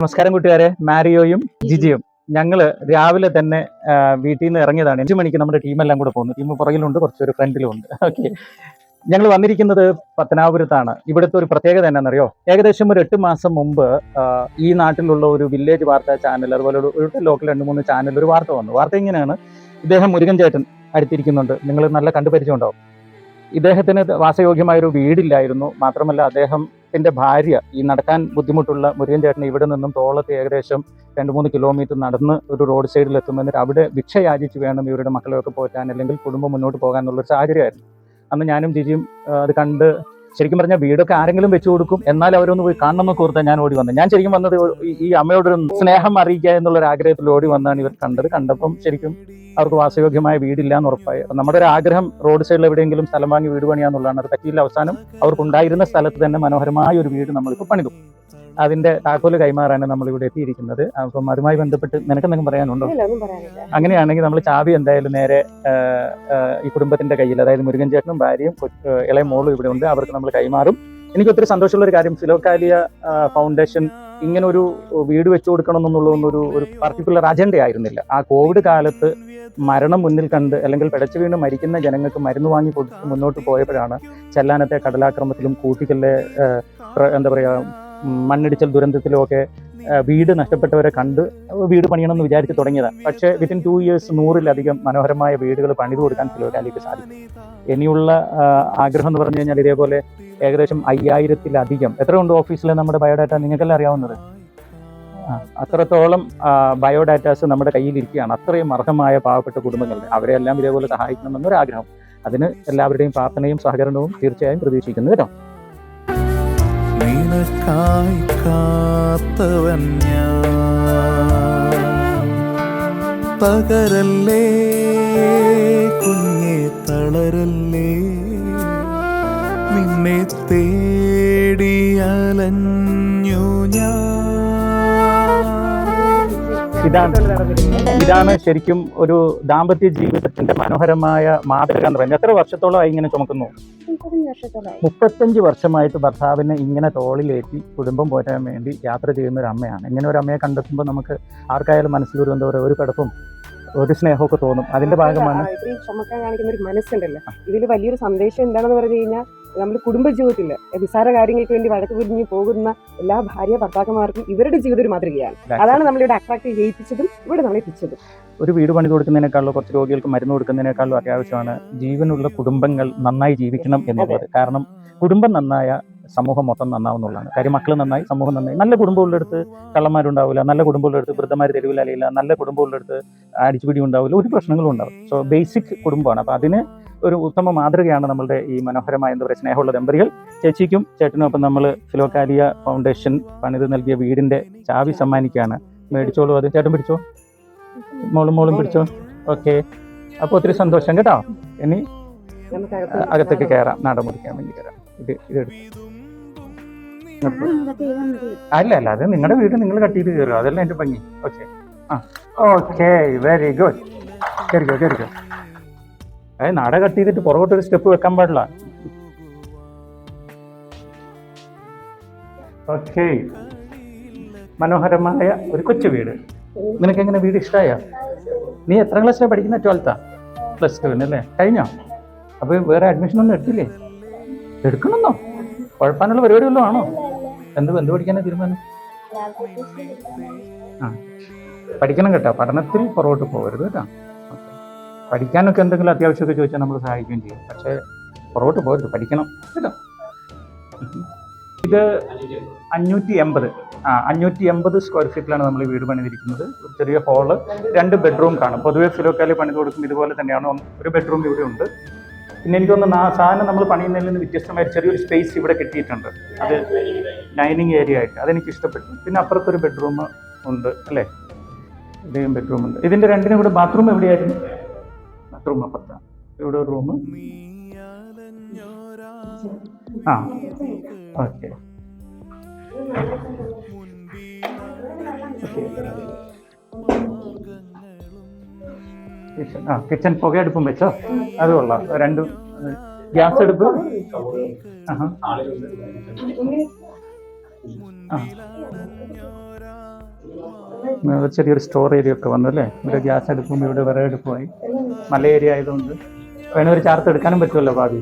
നമസ്കാരം കൂട്ടുകാരെ. മാരിയോയും ജിജിയും. ഞങ്ങൾ രാവിലെ തന്നെ വീട്ടിൽ നിന്ന് ഇറങ്ങിയതാണ്. അഞ്ചു മണിക്ക് നമ്മുടെ ടീമെല്ലാം കൂടെ പോകുന്നു. ടീം പുറകിലുണ്ട് കുറച്ചൊരു ഫ്രണ്ടിലും ഉണ്ട് ഓക്കെ. ഞങ്ങൾ വന്നിരിക്കുന്നത് പത്തനാപുരത്താണ്. ഇവിടുത്തെ ഒരു പ്രത്യേകത എന്നാണെന്നറിയോ ഏകദേശം ഒരു എട്ട് മാസം മുമ്പ് ഈ നാട്ടിലുള്ള ഒരു വില്ലേജ് വാർത്താ ചാനൽ അതുപോലെ ഒരു ലോക്കൽ രണ്ട് മൂന്ന് ചാനൽ ഒരു വാർത്ത വന്നു. വാർത്ത ഇങ്ങനെയാണ്. ഇദ്ദേഹം മുരുകൻ ചേട്ടൻ അടുത്തിരിക്കുന്നുണ്ട്. നിങ്ങൾ നല്ല കണ്ടുപരിചയം ഉണ്ടാവും ഇദ്ദേഹത്തിന് വാസയോഗ്യമായ ഒരു വീടില്ലായിരുന്നു. മാത്രമല്ല അദ്ദേഹത്തിന്റെ ഭാര്യ ഈ നടക്കാൻ ബുദ്ധിമുട്ടുള്ള മുരുകൻ ചേട്ടൻ ഇവിടെ നിന്നും തോളത്ത് ഏകദേശം രണ്ട് മൂന്ന് കിലോമീറ്റർ നടന്ന് ഒരു റോഡ് സൈഡിൽ എത്തുന്നതിന് അവിടെ ഭിക്ഷ യാചിച്ച് വേണം ഇവരുടെ മക്കളെയൊക്കെ പോറ്റാൻ അല്ലെങ്കിൽ കുടുംബം മുന്നോട്ട് പോകാൻ എന്നുള്ളൊരു സാഹചര്യമായിരുന്നു. അന്ന് ഞാനും ജിജിയും അത് കണ്ട് ശരിക്കും പറഞ്ഞാൽ വീടൊക്കെ ആരെങ്കിലും വെച്ചു കൊടുക്കും എന്നാൽ അവരൊന്ന് പോയി കാണണം എന്നൊക്കെ ഞാൻ ഓടി വന്നത്. ഞാൻ ശരിക്കും വന്നത് ഈ അമ്മയോടൊരു സ്നേഹം അറിയിക്കുക എന്നുള്ള ഒരു ആഗ്രഹത്തിൽ ഓടി വന്നാണ് ഇവർ കണ്ടത്. കണ്ടപ്പം ശരിക്കും അവർക്ക് വാസയോഗ്യമായ വീടില്ല എന്ന് ഉറപ്പായി. നമ്മുടെ ഒരു ആഗ്രഹം റോഡ് സൈഡിൽ എവിടെയെങ്കിലും സ്ഥലം വാങ്ങി വീട് പണിയാന്നുള്ളതാണ്. അത് പറ്റിയില്ല. അവസാനം അവർക്കുണ്ടായിരുന്ന സ്ഥലത്ത് തന്നെ മനോഹരമായ ഒരു വീട് നമ്മളിപ്പോൾ പണിതു. അതിന്റെ താക്കോൽ കൈമാറാനാണ് നമ്മൾ ഇവിടെ എത്തിയിരിക്കുന്നത്. അപ്പം അതുമായി ബന്ധപ്പെട്ട് നിനക്ക് എന്തെങ്കിലും പറയാനുണ്ടോ അങ്ങനെയാണെങ്കിൽ നമ്മൾ ചാവി എന്തായാലും നേരെ ഈ കുടുംബത്തിന്റെ കയ്യിൽ അതായത് മുരുകൻ ചേട്ടനും ഭാര്യയും ഇളയ മോളും ഇവിടെ ഉണ്ട്. അവർക്ക് നമ്മൾ കൈമാറും. എനിക്ക് ഒത്തിരി സന്തോഷമുള്ള ഒരു കാര്യം ഫിലോക്കാലിയ ഫൗണ്ടേഷൻ ഇങ്ങനെ ഒരു വീട് വെച്ചു കൊടുക്കണം എന്നുള്ളതൊന്നൊരു ഒരു ഒരു പർട്ടിക്കുലർ അജണ്ട ആയിരുന്നില്ല. ആ കോവിഡ് കാലത്ത് മരണം മുന്നിൽ കണ്ട് അല്ലെങ്കിൽ പിടച്ചു വീണ് മരിക്കുന്ന ജനങ്ങൾക്ക് മരുന്ന് വാങ്ങി കൊടുത്ത് മുന്നോട്ട് പോയപ്പോഴാണ് ചെല്ലാനത്തെ കടലാക്രമത്തിലും കൂട്ടിക്കലിലെ എന്താ പറയാ ഉം, മണ്ണിടിച്ചൽ ദുരന്തത്തിലുമൊക്കെ വീട് നഷ്ടപ്പെട്ടവരെ കണ്ട് വീട് പണിയണമെന്ന് വിചാരിച്ച് തുടങ്ങിയതാണ്. പക്ഷേ വിത്തിൻ ടു ഇയേഴ്സ് നൂറിലധികം മനോഹരമായ വീടുകൾ പണിതു കൊടുക്കാൻ ഫിലോക്കാലിക്ക് സാധിക്കും ഇനിയുള്ള ആഗ്രഹം എന്ന് പറഞ്ഞു കഴിഞ്ഞാൽ ഇതേപോലെ ഏകദേശം അയ്യായിരത്തിലധികം. എത്ര ഉണ്ട് ഓഫീസിലെ നമ്മുടെ ബയോഡാറ്റ? നിങ്ങൾക്കെല്ലാം അറിയാവുന്നത്? അത്രത്തോളം ബയോഡാറ്റാസ് നമ്മുടെ കയ്യിലിരിക്കുകയാണ്. അത്രയും അർഹമായ പാവപ്പെട്ട കുടുംബങ്ങളുടെ. അവരെല്ലാം ഇതേപോലെ സഹായിക്കണമെന്നൊരു ആഗ്രഹം അതിന് എല്ലാവരുടെയും പ്രാർത്ഥനയും സഹകരണവും തീർച്ചയായും പ്രതീക്ഷിക്കുന്നു കേട്ടോ. നിനക്കായി കാത്തവൻ ഞാൻ. തകരല്ലേ കുഞ്ഞെ തളരല്ലേ. നിന്നെ തേടി അലഞ്ഞു ഞാൻ. ഇതാണ് ഇതാണ് ശരിക്കും ഒരു ദാമ്പത്യ ജീവിതത്തിന്റെ മനോഹരമായ മാതൃക എന്ന് പറയുന്നത്. എത്ര വർഷത്തോളമായി ഇങ്ങനെ ചുമക്കുന്നു? മുപ്പത്തഞ്ച് വർഷമായിട്ട് ഭർത്താവിനെ ഇങ്ങനെ തോളിലേറ്റി കുടുംബം പോരാൻ വേണ്ടി യാത്ര ചെയ്യുന്ന ഒരു അമ്മയാണ്. ഇങ്ങനെ ഒരു അമ്മയെ കണ്ടെത്തുമ്പോൾ നമുക്ക് ആർക്കായാലും മനസ്സിലൊരു എന്താ പറയുക ഒരു കടുപ്പും ഒരു സ്നേഹമൊക്കെ തോന്നും. അതിന്റെ ഭാഗമാണ് മനസ്സുണ്ടല്ലോ. ഇതിൽ വലിയൊരു സന്ദേശം എന്താണെന്ന് പറഞ്ഞു കഴിഞ്ഞാൽ നമ്മുടെ കുടുംബജീവിതത്തിൽ നിസ്സാര കാര്യങ്ങൾക്ക് വേണ്ടി വഴക്ക് പിരിഞ്ഞ് പോകുന്ന എല്ലാ ഭാര്യ ഭർത്താക്കന്മാർക്കും ഇവരുടെ ജീവിതം ഒരു മാതൃകയാണ്. അതാണ് നമ്മളിവിടെ അട്രാക്ട് ചെയ്യിപ്പിച്ചതും ഇവിടെ നമ്മളെ എത്തിച്ചതും. ഒരു വീട് പണി കൊടുക്കുന്നതിനേക്കാളും കുറച്ച് രോഗികൾക്ക് മരുന്ന് കൊടുക്കുന്നതിനേക്കാളും അത്യാവശ്യമാണ് ജീവനുള്ള കുടുംബങ്ങൾ നന്നായി ജീവിക്കണം എന്നുള്ളത്. കാരണം കുടുംബം നന്നായ സമൂഹം മൊത്തം നന്നാവുന്നുള്ളതാണ്. കാര്യം മക്കൾ നന്നായി സമൂഹം നന്നായി. നല്ല കുടുംബമുള്ളടുത്ത് കള്ളന്മാരുണ്ടാവില്ല നല്ല കുടുംബമുള്ളടുത്ത് വൃദ്ധമാർ തെരുവിലല്ല നല്ല കുടുംബമുള്ളടുത്ത് അടിച്ചുപിടി ഉണ്ടാവില്ല ഒരു പ്രശ്നങ്ങളും ഉണ്ടാവും സോ ബേസിക് കുടുംബമാണ്. അപ്പോൾ അതിന് ഒരു ഉത്തമ മാതൃകയാണ് നമ്മളുടെ ഈ മനോഹരമായ എന്താ പറയുക സ്നേഹമുള്ള ദമ്പതികൾ. ചേച്ചിക്കും ചേട്ടനും അപ്പം നമ്മൾ ഫിലോകാലിയ ഫൗണ്ടേഷൻ പണിത് നൽകിയ വീടിന്റെ ചാവി സമ്മാനിക്കുകയാണ്. മേടിച്ചോളൂ അത്. ചേട്ടൻ പിടിച്ചോ? മോളും മോളും പിടിച്ചോ? ഓക്കെ. അപ്പോൾ ഒത്തിരി സന്തോഷം കേട്ടോ. ഇനി അകത്തേക്ക് കയറാം. നട മുറിക്കാൻ വേണ്ടി കയറാം. ഇത് ഇത് എടുത്തു അല്ല അല്ല അത് നിങ്ങളുടെ വീട് നിങ്ങൾ കട്ട് ചെയ്ത് കയറുക. അതല്ല എന്റെ ഭംഗി. ഓക്കെ. ആ. Okay very good. കയറിക്കോ കയറിക്കോ. അതായത് നട കട്ട് ചെയ്തിട്ട് പുറകോട്ടൊരു സ്റ്റെപ്പ് വെക്കാൻ പാടില്ല. ഓക്കെ. മനോഹരമായ ഒരു കൊച്ചു വീട്. നിനക്ക് എങ്ങനെ വീട് ഇഷ്ടമായ നീ എത്ര ക്ലാസ്സിലാണ് പഠിക്കുന്ന? ട്വൽത്താ പ്ലസ് ടു അല്ലേ? കഴിഞ്ഞോ? അപ്പോൾ വേറെ അഡ്മിഷൻ ഒന്നും എടുത്തില്ലേ? എടുക്കണമെന്നോ കുഴപ്പമുള്ള പരിപാടി വല്ലതും ആണോ? എന്ത് എന്ത് പഠിക്കാനാണ് തീരുമാനം? ആ. പഠിക്കണം കേട്ടോ. പഠനത്തിൽ പുറകോട്ട് പോകരുത് കേട്ടോ. പഠിക്കാനൊക്കെ എന്തെങ്കിലും അത്യാവശ്യമൊക്കെ ചോദിച്ചാൽ നമ്മൾ സഹായിക്കുകയും ചെയ്യും. പക്ഷേ പുറകോട്ട് പോകരുത്. പഠിക്കണം. കേട്ടോ. ഇത് അഞ്ഞൂറ്റി എൺപത് ആ അഞ്ഞൂറ്റി എൺപത് സ്ക്വയർ ഫീറ്റിലാണ് നമ്മൾ വീട് പണിതിരിക്കുന്നത്. ഒരു ചെറിയ ഹോൾ രണ്ട് ബെഡ്റൂം കാണും പൊതുവെ ഫിലോക്കാലി പണിത് കൊടുക്കും ഇതുപോലെ തന്നെയാണ്. ഒരു ബെഡ്റൂം ഇവിടെ ഉണ്ട്. പിന്നെ എനിക്ക് തോന്നുന്നു സാധനം നമ്മൾ പണിയുന്നതിൽ നിന്ന് വ്യത്യസ്തമായ ചെറിയൊരു സ്പേസ് ഇവിടെ കിട്ടിയിട്ടുണ്ട്. അത് ഡൈനിങ് ഏരിയ ആയിട്ട്. അതെനിക്ക് ഇഷ്ടപ്പെട്ടു. പിന്നെ അപ്പുറത്തൊരു ബെഡ്റൂം ഉണ്ട് അല്ലേ? ഇതേയും ബെഡ്റൂം ഉണ്ട്. ഇതിന്റെ രണ്ടിനും കൂടെ ബാത്റൂം എവിടെയായിരുന്നു? ബാത്റൂം അപ്പുറത്താണ് ഇവിടെ ഒരു റൂം ആ. ഓക്കെ കിച്ചൺ ആ കിച്ചൺ പുകയടുപ്പും വെച്ചോ? അത് കൊള്ളാം. രണ്ടും ഗ്യാസ് എടുപ്പ്. ആ, ഒരു ചെറിയൊരു സ്റ്റോർ ഏരിയ ഒക്കെ വന്നു അല്ലേ? ഇവിടെ ഗ്യാസ് എടുക്കുമ്പോൾ ഇവിടെ വിറക് പോയി മല ഏരിയ ആയതുകൊണ്ട് അതിനെ ഒരു ചാർത്ത് എടുക്കാനും പറ്റുമല്ലോ ഭാവി.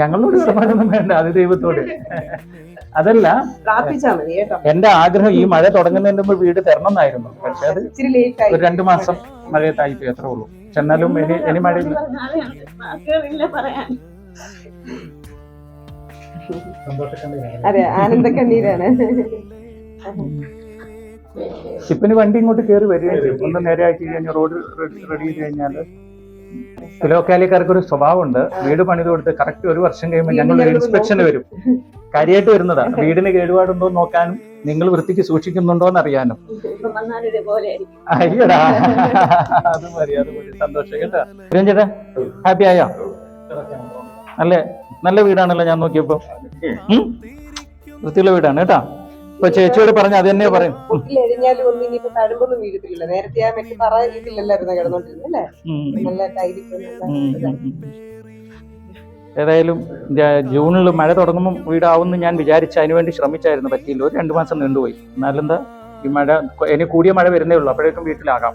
ഞങ്ങളോട് ഇടപാടൊന്നും വേണ്ട അത് ദൈവത്തോട്. അതല്ല എന്റെ ആഗ്രഹം ഈ മഴ തുടങ്ങുന്നതിന് മുമ്പ് വീട് തരണം എന്നായിരുന്നു. പക്ഷെ അത് ഒരു രണ്ടു മാസം മഴയത്തായി പോയി അത്രേ ഉള്ളൂ. ചെന്നാലും ഇനി ഇനി മഴയില്ല അതെ ആനന്ദ കണ്ണീരാണ് ഷിപ്പിന് വണ്ടി ഇങ്ങോട്ട് കയറി വരികയും ചെയ്യും ഒന്ന് നേരെ ആക്കി കഴിഞ്ഞാൽ റോഡ് റെഡി ചെയ്ത് കഴിഞ്ഞാൽ ഫിലോക്കാലിക്കാർക്ക് ഒരു സ്വഭാവമുണ്ട്. വീട് പണിത് കൊടുത്ത് കറക്റ്റ് ഒരു വർഷം കഴിയുമ്പോൾ ഞങ്ങൾ ഞങ്ങൾ ഇൻസ്പെക്ഷന് വരും. കാര്യമായിട്ട് വരുന്നതാണ് വീടിന് കേടുപാടുണ്ടോ എന്ന് നോക്കാനും നിങ്ങൾ വൃത്തിക്ക് സൂക്ഷിക്കുന്നുണ്ടോ എന്ന് അറിയാനും. അയ്യടാ അത് മതി അത് മതി. സന്തോഷം കേട്ടോ. ചേട്ടാ ഹാപ്പി ആയോ? നല്ല നല്ല വീടാണല്ലോ ഞാൻ നോക്കിയപ്പോ. വൃത്തിയുള്ള വീടാണ് കേട്ടോ. ഇപ്പൊ ചേച്ചിയോട് പറഞ്ഞ അത് തന്നെ പറയും ഒന്നും ഇനിയിപ്പോ തഴുമ്പൊന്നും നേരത്തെ ആ മറ്റു പറ രീതിയിലല്ലായിരുന്നു നല്ല. ഏതായാലും ജൂണിൽ മഴ തുടങ്ങുമ്പോൾ വീടാവുമെന്ന് ഞാൻ വിചാരിച്ചു അതിനുവേണ്ടി ശ്രമിച്ചായിരുന്നു. പറ്റിയില്ല. ഒരു രണ്ട് മാസം നീണ്ടുപോയി. എന്നാലെന്താ? ഈ മഴ ഇനി കൂടിയ മഴ വരുന്നേ ഉള്ളൂ. അപ്പോഴേക്കും വീട്ടിലാകാം.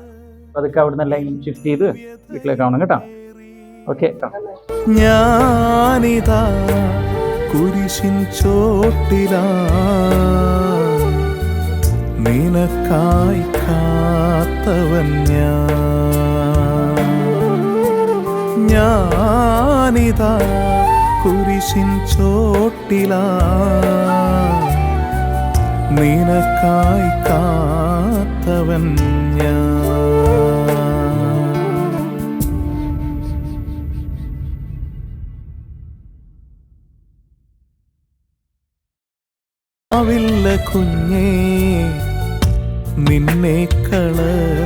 അതൊക്കെ അവിടുന്ന് എല്ലാം ഷിഫ്റ്റ് ചെയ്ത് വീട്ടിലേക്കാവണം കേട്ടോ. ഓക്കെ നിനക്കായി കാത്തവൻ ഞാൻ. ഞാനിതാ കുരിശിൻ ചോട്ടിലാ. നിനക്കായി കാത്തവൻ ഞാൻ. കുഞ്ഞേ നിന്നെ കളയുവാ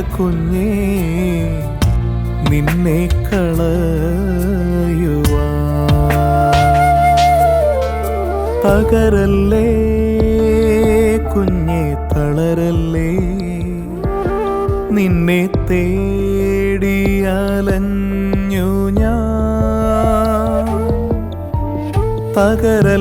കുഞ്ഞേ നിന്നെ കളയുവാ തകരല്ലേ കുഞ്ഞെ തളരല്ലേ. നിന്നെ തേടിയാലഞ്ഞു ഞാൻ. തകരൽ